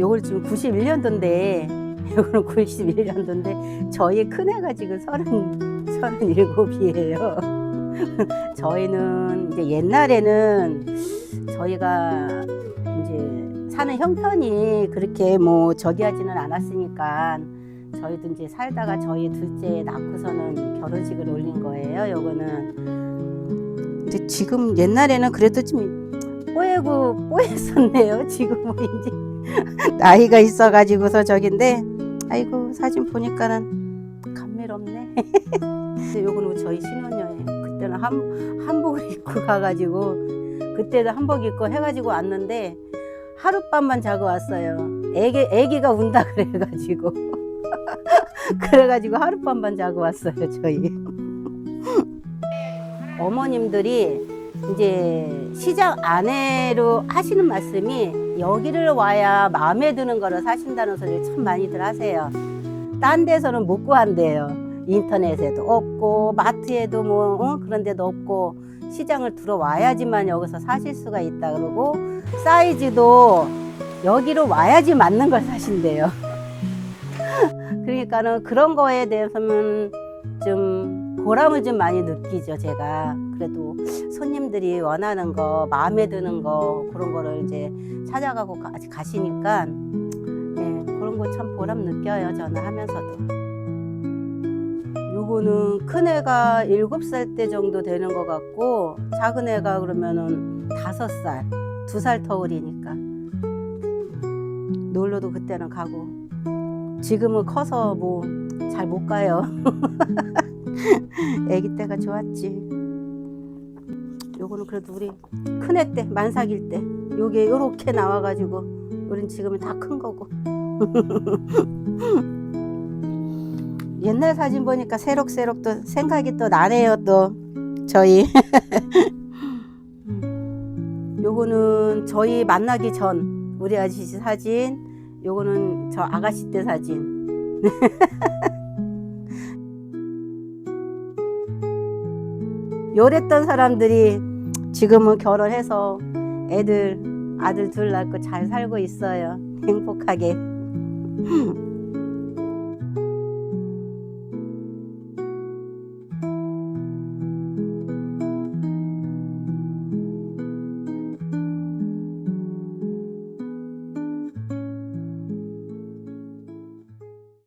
91년도인데 이거는 91년도인데 저희 큰애가 지금 서른 서른일곱이에요. 저희는 이제 옛날에는 저희가 이제 사는 형편이 그렇게 뭐 저기 하지는 않았으니까 저희도 이제 살다가 저희 둘째 낳고서는 결혼식을 올린 거예요. 요거는 이제 지금 옛날에는 그래도 좀 뽀예고 뽀했었네요. 지금은 이제 나이가 있어가지고서 저긴데 아이고 사진 보니까는 감미롭네. 요거는 저희 신혼여행 그때는 한 한복을 입고 가가지고 그때도 한복 입고 해가지고 왔는데 하룻밤만 자고 왔어요. 애기 애기가 운다 그래가지고 그래가지고 하룻밤만 자고 왔어요 저희. 어머님들이 이제 시장 안에로 하시는 말씀이 여기를 와야 마음에 드는 거를 사신다는 소리를 참 많이들 하세요. 딴 데서는 못 구한대요. 인터넷에도 없고 마트에도 뭐 어? 그런 데도 없고 시장을 들어와야지만 여기서 사실 수가 있다 그러고 사이즈도 여기로 와야지 맞는 걸 사신대요. 그러니까는 그런 거에 대해서는 좀 보람을 좀 많이 느끼죠 제가. 그래도 손님들이 원하는 거 마음에 드는 거 그런 거를 이제 찾아가고 가, 가시니까 예, 그런 거 참 보람 느껴요 저는 하면서도. 요거는 큰 애가 일곱 살 때 정도 되는 것 같고 작은 애가 그러면은 다섯 살 두 살 터울이니까. 놀러도 그때는 가고. 지금은 커서 뭐 잘 못 가요. 아기 때가 좋았지. 요거는 그래도 우리 큰애 때 만삭일 때 요게 요렇게 나와가지고 우린 지금은 다 큰 거고. 옛날 사진 보니까 새록새록 또 생각이 또 나네요 또 저희. 요거는 저희 만나기 전 우리 아저씨 사진. 요거는 저 아가씨 때 사진. 요랬던 사람들이 지금은 결혼해서 애들 아들 둘 낳고 잘 살고 있어요. 행복하게.